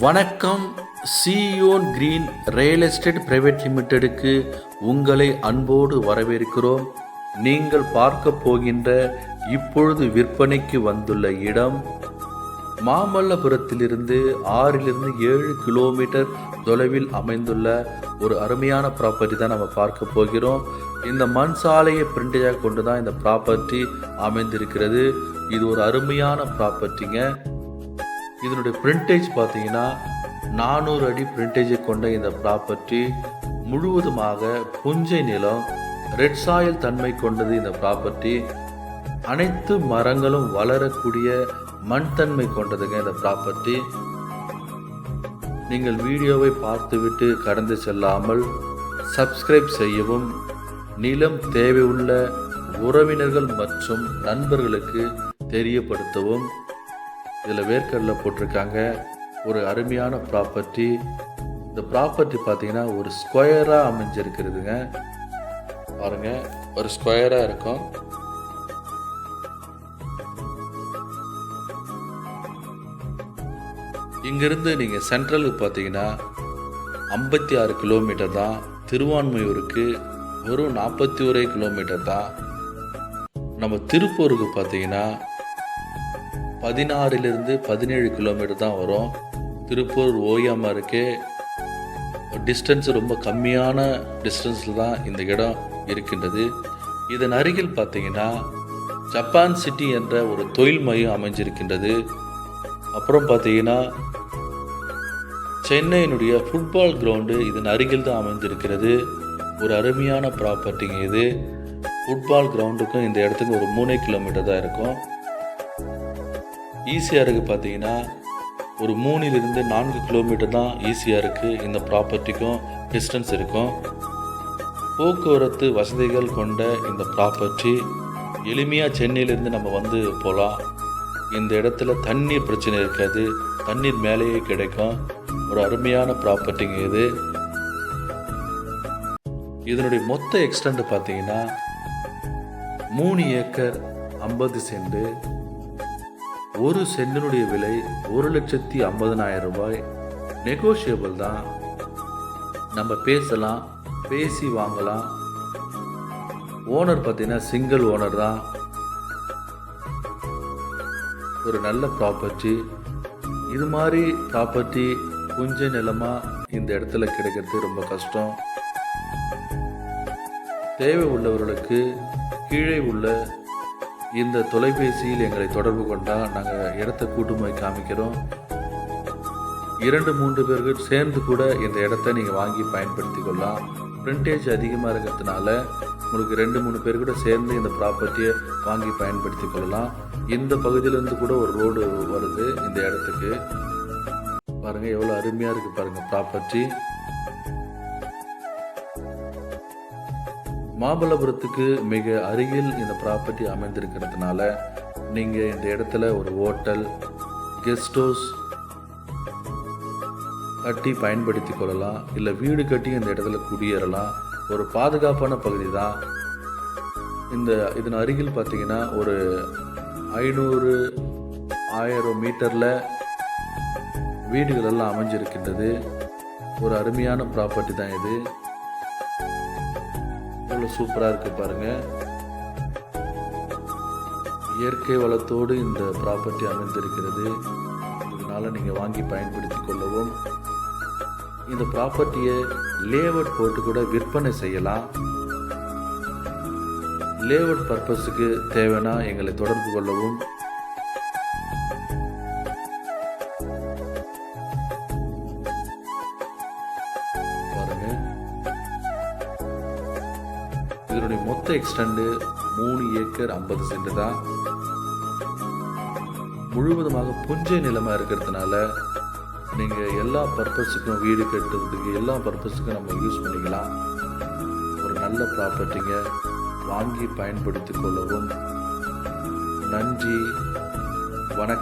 வணக்கம் Zion green real estate private லிமிடெடுக்கு உங்களை அன்போடு வரவேற்கிறோம். நீங்கள் பார்க்க போகின்ற இப்பொழுது விற்பனைக்கு வந்துள்ள இடம் மாமல்லபுரத்திலிருந்து ஆறிலிருந்து ஏழு கிலோமீட்டர் தொலைவில் அமைந்துள்ள ஒரு அருமையான ப்ராப்பர்ட்டி தான் நம்ம பார்க்க போகிறோம். இந்த மண் சாலையை பிரிண்டையாக கொண்டு தான் இந்த ப்ராப்பர்ட்டி அமைந்திருக்கிறது. இது ஒரு அருமையான ப்ராப்பர்ட்டிங்க இதனுடைய பிரிண்டேஜ் பார்த்தீங்கன்னா நானூறு அடி பிரிண்டேஜை கொண்ட இந்த ப்ராப்பர்ட்டி முழுவதுமாக புஞ்சை நிலம் ரெட் சாயில் தன்மை கொண்டது இந்த ப்ராப்பர்ட்டி அனைத்து மரங்களும் வளரக்கூடிய மண் தன்மை கொண்டதுங்க இந்த ப்ராப்பர்ட்டி நீங்கள் வீடியோவை பார்த்துவிட்டு கடந்து செல்லாமல் சப்ஸ்கிரைப் செய்யவும் நிலம் தேவையுள்ள உறவினர்கள் மற்றும் நண்பர்களுக்கு தெரியப்படுத்தவும். இதில் வேர்க்கடலை போட்டிருக்காங்க. ஒரு அருமையான ப்ராப்பர்ட்டி இந்த ப்ராப்பர்ட்டி பார்த்தீங்கன்னா ஒரு ஸ்கொயராக அமைஞ்சிருக்கிறதுங்க. பாருங்க ஒரு ஸ்கொயராக இருக்கும். இங்கேருந்து நீங்கள் சென்ட்ரலுக்கு பார்த்தீங்கன்னா ஐம்பத்தி ஆறு கிலோமீட்டர் தான். திருவான்மையூருக்கு வெறும் நாற்பத்தி ஒரே கிலோமீட்டர் தான். நம்ம திருப்பூருக்கு பார்த்தீங்கன்னா பதினாறிலிருந்து பதினேழு கிலோமீட்டர் தான் வரும். திருப்பூர் ஓயாமருக்கே டிஸ்டன்ஸ் ரொம்ப கம்மியான டிஸ்டன்ஸில் தான் இந்த இடம் இருக்கின்றது. இதன் அருகில் பார்த்தீங்கன்னா ஜப்பான் சிட்டி என்ற ஒரு தொழில் மையம் அமைஞ்சிருக்கின்றது. அப்புறம் பார்த்தீங்கன்னா சென்னையினுடைய ஃபுட்பால் கிரவுண்டு இதன் அருகில் தான் அமைந்திருக்கிறது. ஒரு அருமையான ப்ராப்பர்ட்டிங்க இது. ஃபுட்பால் கிரவுண்டுக்கும் இந்த இடத்துக்கு ஒரு மூணே கிலோமீட்டர் தான் இருக்கும். ஈஸியாக இருக்குது பார்த்தீங்கன்னா ஒரு மூணிலிருந்து நான்கு கிலோமீட்டர் தான் ஈஸியாக இருக்குது இந்த ப்ராப்பர்ட்டிக்கும் டிஸ்டன்ஸ் இருக்கும். போக்குவரத்து வசதிகள் கொண்ட இந்த ப்ராப்பர்ட்டி எளிமையாக சென்னையிலேருந்து நம்ம வந்து போகலாம். இந்த இடத்துல தண்ணீர் பிரச்சனை இருக்காது. தண்ணீர் மேலேயே கிடைக்கும். ஒரு அருமையான ப்ராப்பர்ட்டிங்க இது. இதனுடைய மொத்த எக்ஸ்டெண்ட் பார்த்தீங்கன்னா மூணு ஏக்கர் ஐம்பது சென்ட். ஒரு சென்டினுடைய விலை ஒரு லட்சத்தி ஐம்பதனாயிரம் ரூபாய். நெகோஷியபிள் தான். நம்ம பேசலாம் பேசி வாங்கலாம். ஓனர் பார்த்தீங்கன்னா சிங்கிள் ஓனர் தான். ஒரு நல்ல ப்ராப்பர்ட்டி இது மாதிரி ப்ராப்பர்ட்டி புஞ்ச நிலமாக இந்த இடத்துல கிடைக்கிறது ரொம்ப கஷ்டம். தேவை உள்ளவர்களுக்கு கீழே உள்ள இந்த தொலைபேசியில் எங்களை தொடர்பு கொண்டால் நாங்கள் இடத்த கூட்டுமாய் காமிக்கிறோம். இரண்டு மூன்று பேர்கள் சேர்ந்து கூட இந்த இடத்த நீங்கள் வாங்கி பயன்படுத்தி கொள்ளலாம். பிரிண்டேஜ் அதிகமாக இருக்கிறதுனால உங்களுக்கு ரெண்டு மூணு பேர் கூட சேர்ந்து இந்த ப்ராப்பர்ட்டியை வாங்கி பயன்படுத்தி கொள்ளலாம். இந்த பகுதியிலேருந்து கூட ஒரு ரோடு வருது இந்த இடத்துக்கு. பாருங்கள் எவ்வளோ அருமையாக இருக்குது பாருங்கள் ப்ராப்பர்ட்டி. மாமல்லபுரத்துக்கு மிக அருகில் இந்த ப்ராப்பர்ட்டி அமைந்திருக்கிறதுனால நீங்கள் இந்த இடத்துல ஒரு ஹோட்டல் கெஸ்ட் ஹவுஸ் கட்டி பயன்படுத்தி கொள்ளலாம். இல்லை வீடு கட்டி இந்த இடத்துல குடியேறலாம். ஒரு பாதுகாப்பான பகுதி தான் இந்த இதன் அருகில் பார்த்தீங்கன்னா ஒரு ஐநூறு ஆயிரம் மீட்டரில் வீடுகள் எல்லாம் அமைஞ்சிருக்கின்றது. ஒரு அருமையான ப்ராப்பர்ட்டி தான் இது. எவ்வளோ சூப்பராக இருக்குது பாருங்கள் இயற்கை வளத்தோடு இந்த ப்ராப்பர்ட்டி அமைந்திருக்கிறது. இதனால் நீங்கள் வாங்கி பயன்படுத்தி கொள்ளவும். இந்த ப்ராப்பர்ட்டியை லேஅவுட் போட்டு கூட விற்பனை செய்யலாம். லேஅவுட் பர்பஸுக்கு தேவைன்னா எங்களை தொடர்பு கொள்ளவும். இதனுடைய மொத்த எக்ஸ்டண்டு மூணு ஏக்கர் ஐம்பது சென்ட் தான். முழுவதுமாக புஞ்சை நிலமாக இருக்கிறதுனால நீங்கள் எல்லா பர்பஸுக்கும் வீடு கட்டுறதுக்கு எல்லா பர்பஸுக்கும் நம்ம யூஸ் பண்ணிக்கலாம். ஒரு நல்ல ப்ராப்பர்ட்டிங்க வாங்கி பயன்படுத்தி கொள்ளவும். நன்றி. வணக்கம்.